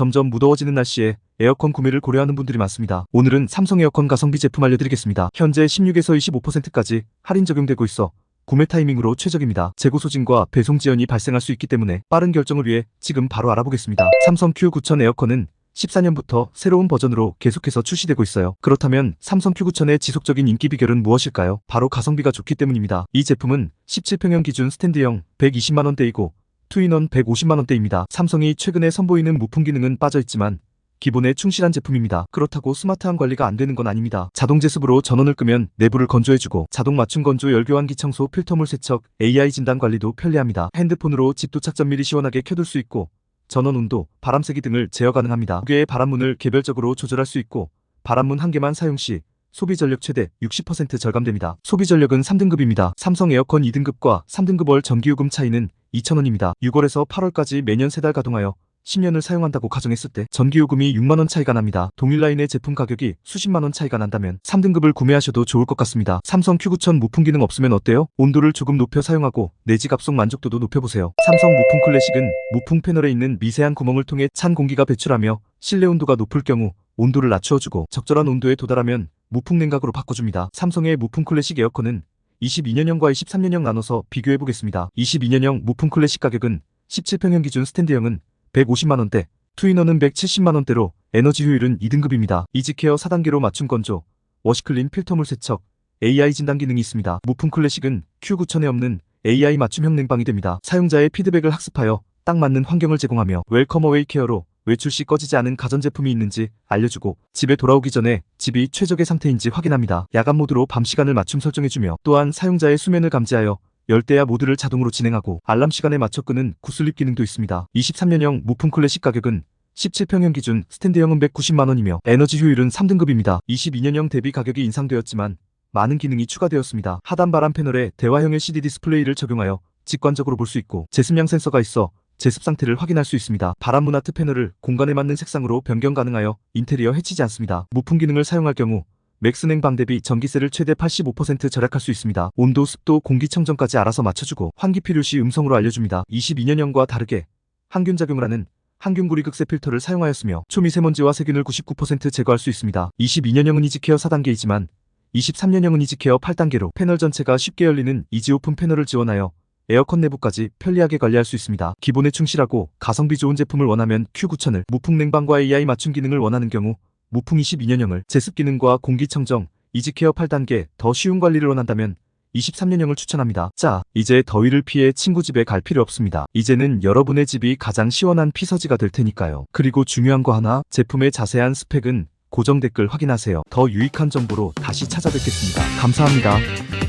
점점 무더워지는 날씨에 에어컨 구매를 고려하는 분들이 많습니다. 오늘은 삼성 에어컨 가성비 제품 알려드리겠습니다. 현재 16에서 25%까지 할인 적용되고 있어 구매 타이밍으로 최적입니다. 재고 소진과 배송 지연이 발생할 수 있기 때문에 빠른 결정을 위해 지금 바로 알아보겠습니다. 삼성 Q9000 에어컨은 14년부터 새로운 버전으로 계속해서 출시되고 있어요. 그렇다면 삼성 Q9000의 지속적인 인기 비결은 무엇일까요? 바로 가성비가 좋기 때문입니다. 이 제품은 17평형 기준 스탠드형 120만원대이고 투인원 150만원대입니다. 삼성이 최근에 선보이는 무풍 기능은 빠져있지만 기본에 충실한 제품입니다. 그렇다고 스마트한 관리가 안 되는 건 아닙니다. 자동 제습으로 전원을 끄면 내부를 건조해주고 자동 맞춤 건조 열교환기 청소 필터물 세척 AI 진단 관리도 편리합니다. 핸드폰으로 집 도착 전 미리 시원하게 켜둘 수 있고 전원 온도, 바람 세기 등을 제어 가능합니다. 두 개의 바람문을 개별적으로 조절할 수 있고 바람문 한 개만 사용 시 소비 전력 최대 60% 절감됩니다. 소비 전력은 3등급입니다. 삼성 에어컨 2등급과 3등급 월 전기요금 차이는 2,000원입니다. 6월에서 8월까지 매년 3달 가동하여 10년을 사용한다고 가정했을 때 전기요금이 6만원 차이가 납니다. 동일 라인의 제품 가격이 수십만원 차이가 난다면 3등급을 구매하셔도 좋을 것 같습니다. 삼성 Q9000 무풍 기능 없으면 어때요? 온도를 조금 높여 사용하고 내지 갑속 만족도도 높여보세요. 삼성 무풍 클래식은 무풍 패널에 있는 미세한 구멍을 통해 찬 공기가 배출하며 실내 온도가 높을 경우 온도를 낮추어주고 적절한 온도에 도달하면 무풍 냉각으로 바꿔줍니다. 삼성의 무풍 클래식 에어컨은 22년형과 23년형 나눠서 비교해보겠습니다. 22년형 무풍 클래식 가격은 17평형 기준 스탠드형은 150만원대, 투인원은 170만원대로 에너지 효율은 2등급입니다. 이지케어 4단계로 맞춤 건조, 워시클린 필터물 세척, AI 진단 기능이 있습니다. 무풍 클래식은 Q9000에 없는 AI 맞춤형 냉방이 됩니다. 사용자의 피드백을 학습하여 딱 맞는 환경을 제공하며 웰컴 어웨이 케어로 외출 시 꺼지지 않은 가전제품이 있는지 알려주고 집에 돌아오기 전에 집이 최적의 상태인지 확인합니다. 야간 모드로 밤 시간을 맞춤 설정해주며 또한 사용자의 수면을 감지하여 열대야 모드를 자동으로 진행하고 알람 시간에 맞춰 끄는 구슬립 기능도 있습니다. 23년형 무풍 클래식 가격은 17평형 기준 스탠드형은 190만원이며 에너지 효율은 3등급입니다. 22년형 대비 가격이 인상되었지만 많은 기능이 추가되었습니다. 하단 바람 패널에 대화형 LCD 디스플레이를 적용하여 직관적으로 볼 수 있고 제습량 센서가 있어 제습 상태를 확인할 수 있습니다. 바람 문하트 패널을 공간에 맞는 색상으로 변경 가능하여 인테리어 해치지 않습니다. 무풍 기능을 사용할 경우 맥스 냉방 대비 전기세를 최대 85% 절약할 수 있습니다. 온도, 습도, 공기청정까지 알아서 맞춰주고 환기 필요 시 음성으로 알려줍니다. 22년형과 다르게 항균 작용을 하는 항균 구리 극세 필터를 사용하였으며 초미세먼지와 세균을 99% 제거할 수 있습니다. 22년형은 이지케어 4단계이지만 23년형은 이지케어 8단계로 패널 전체가 쉽게 열리는 이지 오픈 패널을 지원하여 에어컨 내부까지 편리하게 관리할 수 있습니다. 기본에 충실하고 가성비 좋은 제품을 원하면 Q9000을 무풍 냉방과 AI 맞춤 기능을 원하는 경우 무풍 22년형을 제습 기능과 공기청정, 이지케어 8단계 더 쉬운 관리를 원한다면 23년형을 추천합니다. 자, 이제 더위를 피해 친구 집에 갈 필요 없습니다. 이제는 여러분의 집이 가장 시원한 피서지가 될 테니까요. 그리고 중요한 거 하나, 제품의 자세한 스펙은 고정 댓글 확인하세요. 더 유익한 정보로 다시 찾아뵙겠습니다. 감사합니다.